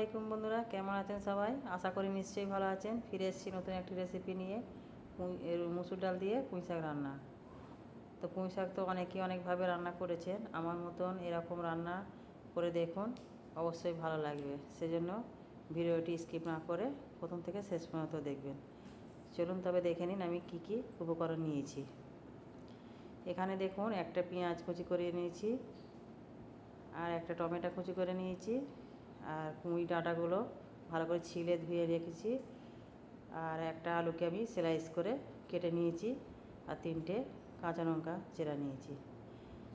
আলাইকুম বন্ধুরা, কেমন আছেন সবাই? আশা করি নিশ্চয়ই ভালো আছেন। ফিরে এসেছি নতুন একটি রেসিপি নিয়ে মুসুর ডাল দিয়ে পুঁই শাক রান্না। তো পুঁই শাক তো অনেকেই অনেকভাবে রান্না করেছেন। আমার মতন এরকম রান্না করে দেখুন, অবশ্যই ভালো লাগবে। সেজন্য ভিডিওটি স্কিপ না করে প্রথম থেকে শেষ পর্যন্ত দেখবেন। চলুন তবে দেখে নিন আমি কি কি উপকরণ নিয়েছি। এখানে দেখুন, একটা পেঁয়াজ কুচি করে নিয়েছি আর একটা টমেটো কুচি করে নিয়েছি। আর কুঁই ডাঁটাগুলো ভালো করে ছিলে ধুয়ে রেখেছি। আর একটা আলুকে আমি স্লাইস করে কেটে নিয়েছি আর তিনটে কাঁচা লঙ্কা চেরা নিয়েছি।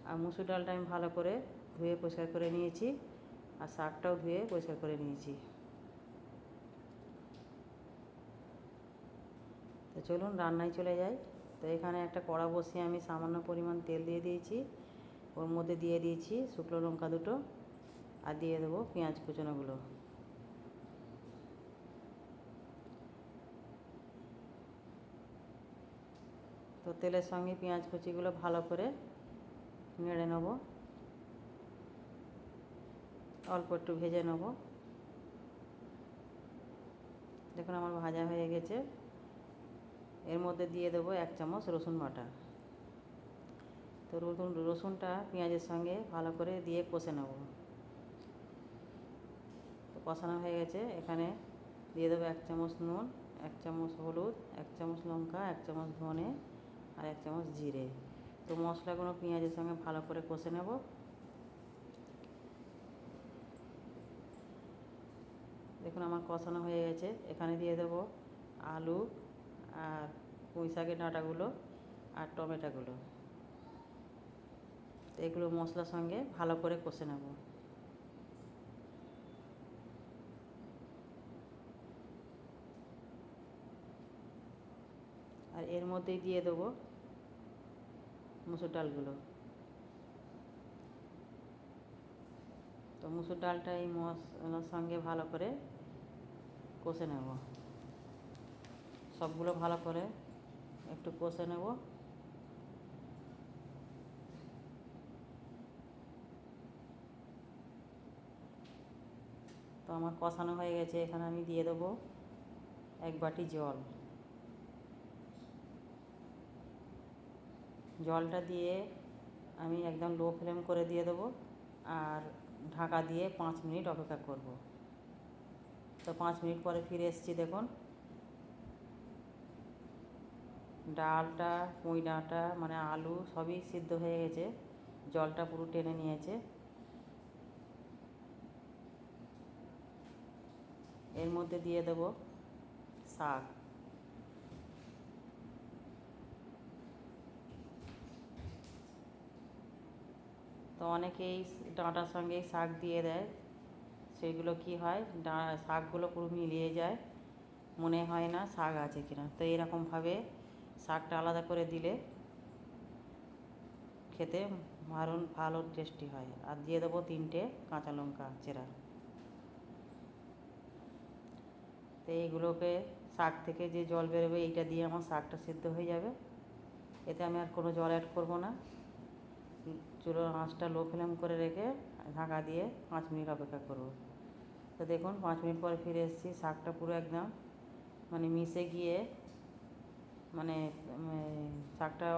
আর মুসুর ডালটা আমি ভালো করে ধুয়ে পরিষ্কার করে নিয়েছি আর শাকটাও ধুয়ে পরিষ্কার করে নিয়েছি। তো চলুন রান্নায় চলে যাই। তো এখানে একটা কড়া বসিয়ে আমি সামান্য পরিমাণ তেল দিয়ে দিয়েছি। ওর মধ্যে দিয়ে দিয়েছি শুকনো লঙ্কা দুটো। আর দিয়ে দেবো পেঁয়াজ কুচনোগুলো। তো তেলের সঙ্গে পেঁয়াজ কুচিগুলো ভালো করে নেড়ে নেব। অল্প একটু ভেজে নেব। দেখুন আমার ভাজা হয়ে গেছে। এর মধ্যে দিয়ে দেবো এক চামচ রসুন বাটা। তো রসুন, রসুনটা পেঁয়াজের সঙ্গে ভালো করে দিয়ে কষে নেব। কষানো হয়ে গেছে। এখানে দিয়ে দেবো এক চামচ নুন, এক চামচ হলুদ, এক চামচ লঙ্কা, এক চামচ ধনে আর এক চামচ জিরে। তো মশলাগুলো পেঁয়াজের সঙ্গে ভালো করে কষে নেব। দেখুন আমার কষানো হয়ে গেছে। এখানে দিয়ে দেবো আলু আর পুঁই শাকের ডাঁটাগুলো আর টমেটোগুলো। তো এগুলো মশলার সঙ্গে ভালো করে কষে নেব। আর এর মধ্যেই দিয়ে দেবো মুসুর ডালগুলো। তো মুসুর ডালটা এই মশলার সঙ্গে ভালো করে কষে নেব। সবগুলো ভালো করে একটু কষে নেব। তো আমার কষানো হয়ে গেছে, এখানে আমি দিয়ে দেবো এক বাটি জল। জলটা দিয়ে আমি একদম লো ফ্লেম করে দিয়ে দেবো আর ঢাকা দিয়ে পাঁচ মিনিট অপেক্ষা করব। তো পাঁচ মিনিট পরে ফিরে এসেছি দেখুন। ডালটা পুঁই ডাঁটা মানে আলু সবই সিদ্ধ হয়ে গেছে। জলটা পুরো টেনে নিয়েছে। এর মধ্যে দিয়ে দেব শাক। তো অনেকেই ডাঁটার সঙ্গে শাক দিয়ে দেয়। সেগুলো কি হয়? ডা, শাকগুলো পুরো মিলিয়ে যায়। মনে হয় না শাক আছে কিনা। তো এরকমভাবে শাকটা আলাদা করে দিলে খেতে ভালো ভালো টেস্টি হয়। আর দিয়ে দেবো তিনটে কাঁচা লঙ্কা চেরা। তো এইগুলোকে শাক থেকে যে জল বেরোবে, এইটা দিয়ে আমার শাকটা সিদ্ধ হয়ে যাবে। এতে আমি আর কোনো জল অ্যাড করব না। চুলোর আঁচটা লো ফ্লেম করে রেখে ঢাকা দিয়ে পাঁচ মিনিট অপেক্ষা করব। তো দেখুন, পাঁচ মিনিট পরে ফিরে এসেছি, শাকটা পুরো একদম মানে মিশে গিয়ে মানে শাকটা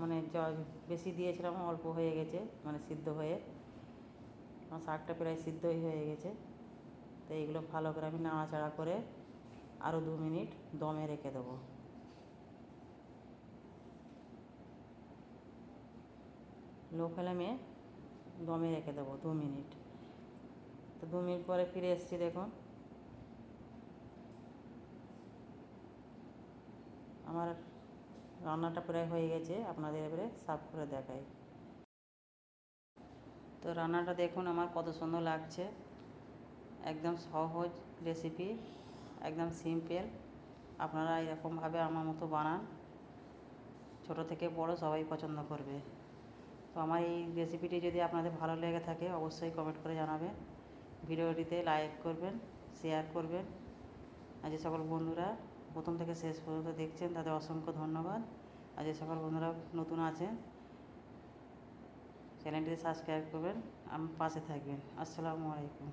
মানে বেশি দিয়েছিলাম, অল্প হয়ে গেছে মানে সিদ্ধ হয়ে। আমার শাকটা প্রায় সিদ্ধই হয়ে গেছে। তো এইগুলো ভালো করে আমি নাড়াচাড়া করে আরও দু মিনিট দমে রেখে দেবো। লো ফ্লেমে দমে রেখে দেবো দু মিনিট। তো দু মিনিট পরে ফিরে এসেছি দেখুন আমার রান্নাটা প্রায় হয়ে গেছে, আপনাদের এবারে সার্ভ করে দেখাই। তো রান্নাটা দেখুন, আমার কত সুন্দর লাগছে। একদম সহজ রেসিপি একদম সিম্পল আপনারা এরকমভাবে আমার মতো বানান। ছোট থেকে বড় সবাই পছন্দ করবে। তো আমার এই রেসিপিটি যদি আপনাদের ভালো লেগে থাকে, অবশ্যই কমেন্ট করে জানাবেন। ভিডিওটিতে লাইক করবেন শেয়ার করবেন। আর যে সকল বন্ধুরা প্রথম থেকে শেষ পর্যন্ত দেখছেন, তাদের অসংখ্য ধন্যবাদ। আর যে সকল বন্ধুরা নতুন আছেন চ্যানেলটিতে সাবস্ক্রাইব করবেন, আমার পাশে থাকবেন। আসসালামু আলাইকুম।